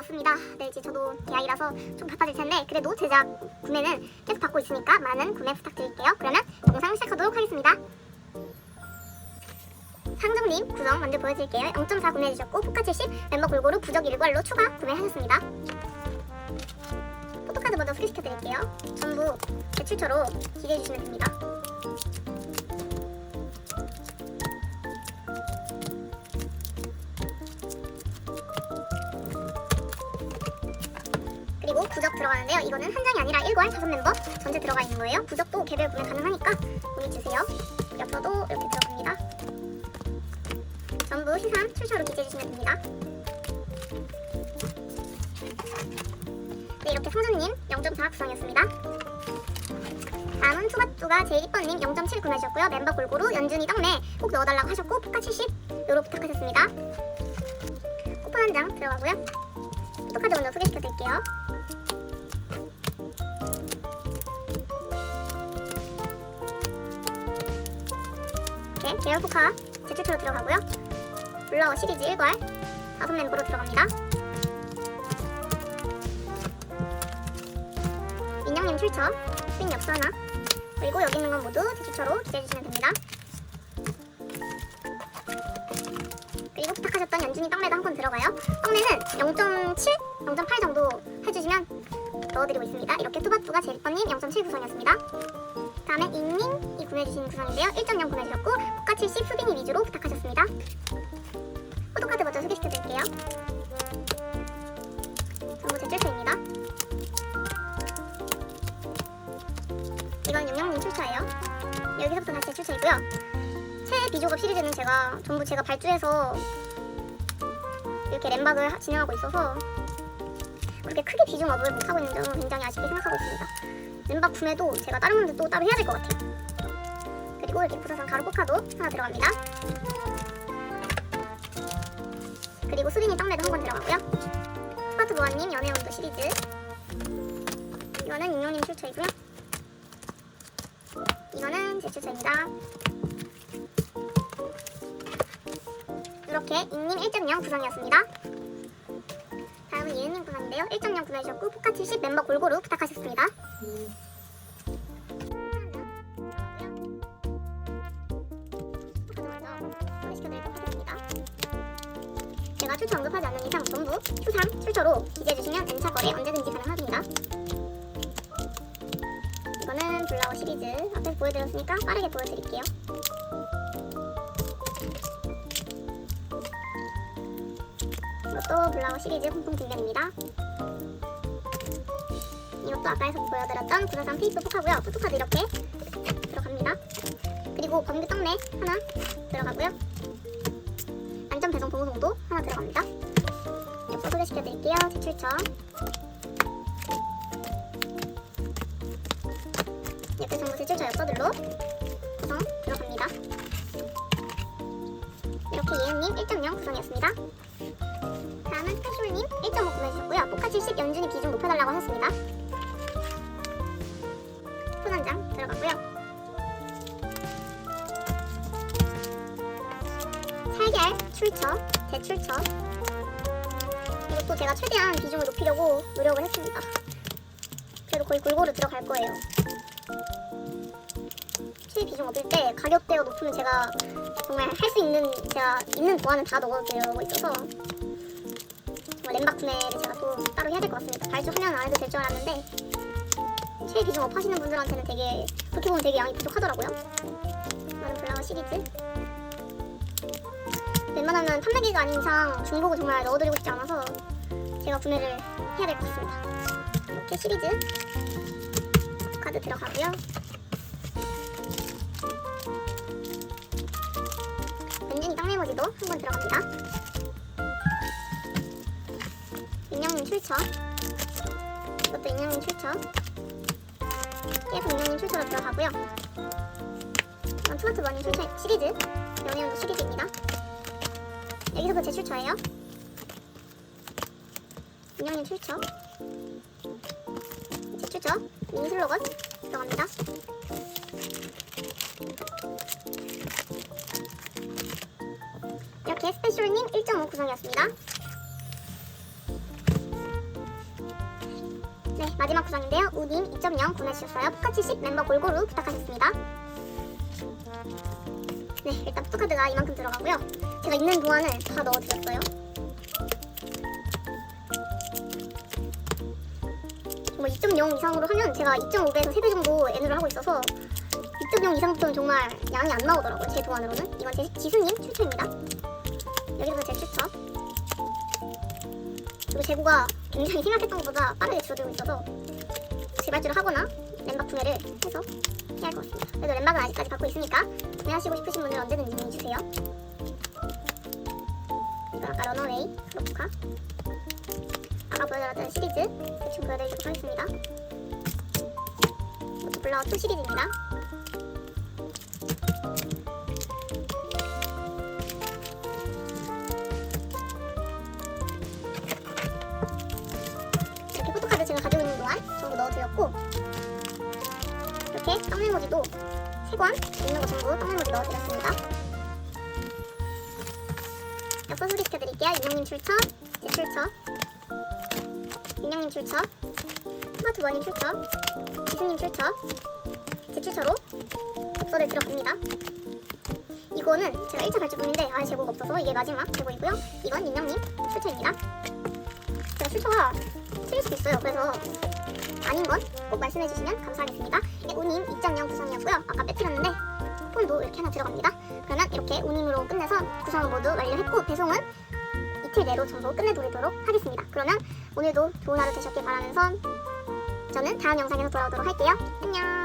왔습니다. 네, 이제 저도 대학이라서 좀 바빠질 텐데 그래도 제작 구매는 계속 받고 있으니까 많은 구매 부탁드릴게요. 그러면 영상 시작하도록 하겠습니다. 상정님 구성 먼저 보여드릴게요. 0.4 구매해주셨고 포카 70 멤버 골고루 부적 일괄로 추가 구매하셨습니다. 포토카드 먼저 소개시켜드릴게요. 전부 제 출처로 기대해주시면 됩니다. 부적 들어가는데요. 이거는 한 장이 아니라 1괄 5멤버 전체 들어가 있는 거예요. 부적도 개별 구매 가능하니까 문의 주세요. 옆으로도 이렇게 들어갑니다. 전부 시상 출처로 기재해주시면 됩니다. 네, 이렇게 성준님 0.4 구성이었습니다. 다음은 투바투가 제일 이뻐님 0.7 구매하셨고요. 멤버 골고루 연준이 떡매 꼭 넣어달라고 하셨고 포카 70 요로 부탁하셨습니다. 쿠폰 한 장 들어가고요. 포토카드 먼저 소개시켜드릴게요. 이렇게 계열 포카 제출처로 들어가고요. 블러 시리즈 1괄 다섯 멤버로 들어갑니다. 민영님 출처, 스핀 엽서 하나, 그리고 여기 있는 건 모두 제출처로 기재해주시면 됩니다. 부탁하셨던 연준이 떡매도 한 건 들어가요. 떡매는 0.7, 0.8 정도 해주시면 넣어드리고 있습니다. 이렇게 투바투가 제리퍼님 0.7 구성이었습니다. 다음에 잉닝이 구매해주신 구성인데요. 1.0 구매해주셨고 포카 70 수빈이 위주로 부탁하셨습니다. 포토카드 먼저 소개시켜드릴게요. 전부 제 출처입니다. 이건 용영님 출처예요. 여기서부터 다시 제출처이고요. 새 비조급 시리즈는 제가 전부 제가 발주해서 이렇게 램박을 하- 진행하고 있어서 그렇게 크게 비중 업을 못하고 있는 점은 굉장히 아쉽게 생각하고 있습니다. 램박 구매도 제가 다른 분들 또 따로 해야 될 것 같아요. 그리고 이렇게 부사상 가루 포카도 하나 들어갑니다. 그리고 수빈이 떡매도 한권 들어가고요. 스파트 보아님 연애운도 시리즈 이거는 윤용님 출처이고요. 이거는 제 출처입니다. 이렇게 잉님 1.0 구성이었습니다. 다음은 예은님 구성인데요. 1.0 구매해주셨고 포카 70 멤버 골고루 부탁하셨습니다. 제가 출처 언급하지 않는 이상 전부 수상, 출처로 기재해주시면 N차 거래 언제든지 가능합니다. 이거는 블라워 시리즈 앞에서 보여드렸으니까 빠르게 보여드릴게요. 이것도 블라워 시리즈 공통 뒷면입니다. 이것도 아까 에서 보여드렸던 943 테이프 포카고요. 포토카드 이렇게 들어갑니다. 그리고 검기 떡내 하나 들어가고요. 안전 배송 보호송도 하나 들어갑니다. 옆서 소개시켜드릴게요. 제출처. 옆에 전부 제출처 엽서들로 구성 들어갑니다. 이렇게 예은님 1.0 구성이었습니다. 다음은 스페셜님 1.5 구매해주셨고요. 포카 70 연준이 비중 높여달라고 하셨습니다. 손한장 들어가고요. 살결 출처, 대출처. 이것도 제가 최대한 비중을 높이려고 노력을 했습니다. 그래도 거의 골고루 들어갈 거예요. 최비중 얻을 때 가격대가 높으면 제가 정말 할 수 있는 제가 있는 보안은 다 넣어드리고 있어서 램박 구매를 제가 또 따로 해야 될 것 같습니다. 발주 하면 안 해도 될 줄 알았는데 최비중업 하시는 분들한테는 되게 그렇게 보면 되게 양이 부족하더라고요. 이거는 블라워 시리즈. 웬만하면 판매기가 아닌 이상 중복을 정말 넣어드리고 싶지 않아서 제가 구매를 해야 될 것 같습니다. 이렇게 시리즈 카드 들어가고요. 은준이 땅메모지도 한번 들어갑니다. 인형님 출처. 이것도 인형님 출처. 계속 인형님 출처로 들어가고요. 이건 투마트 버닝 출처 시리즈. 연애운도 시리즈입니다. 여기서부터 제 출처예요. 인형님 출처. 제 출처. 미니 슬로건 들어갑니다. 이렇게 스페셜님 1.5 구성이었습니다. 네, 마지막 구성인데요. 우님 2.0 보내주셨어요. 포카70 멤버 골고루 부탁하셨습니다. 네, 일단 포토카드가 이만큼 들어가고요. 제가 있는 동안을 다 넣어드렸어요. 뭐 2.0 이상으로 하면 제가 2.5배에서 3배 정도 N으로 하고 있어서 2.0 이상부터는 정말 양이 안 나오더라고요. 제 동안으로는. 이건 제 지수님 출처입니다. 여기서 제 출처. 그리고 재고가 굉장히 생각했던 것보다 빠르게 줄어들고 있어서 재발주를 하거나 램박 구매를 해서 해야 할 것 같습니다. 그래도 램박은 아직까지 받고 있으니까 구매하시고 싶으신 분은 언제든지 문의 주세요. 이건 아까 러너웨이 로프카 아까 보여드렸던 시리즈 대충 보여드리도록 하겠습니다. 블라워 2 시리즈입니다. 넣어드렸고 이렇게 떡메모지도 세 권 있는 거 전부 떡메모지 넣어드렸습니다. 엽서 소개시켜드릴게요. 윤영님 출처, 제 출처, 윤영님 출처, 토마토 버님 출처, 지수님 출처, 제 출처로 엽서를 들어갑니다. 이거는 제가 1차 발주품인데 아예 재고가 없어서 이게 마지막 재고이고요. 이건 윤영님 출처입니다. 출처가 틀릴 수도 있어요. 그래서 아닌 건 꼭 말씀해 주시면 감사하겠습니다. 이게 우님 2.0 구성이었고요. 아까 빼뜨렸는데 폰도 이렇게 하나 들어갑니다. 그러면 이렇게 우님으로 끝내서 구성을 모두 완료했고 배송은 이틀 내로 전부 끝내드리도록 하겠습니다. 그러면 오늘도 좋은 하루 되셨길 바라면서 저는 다음 영상에서 돌아오도록 할게요. 안녕.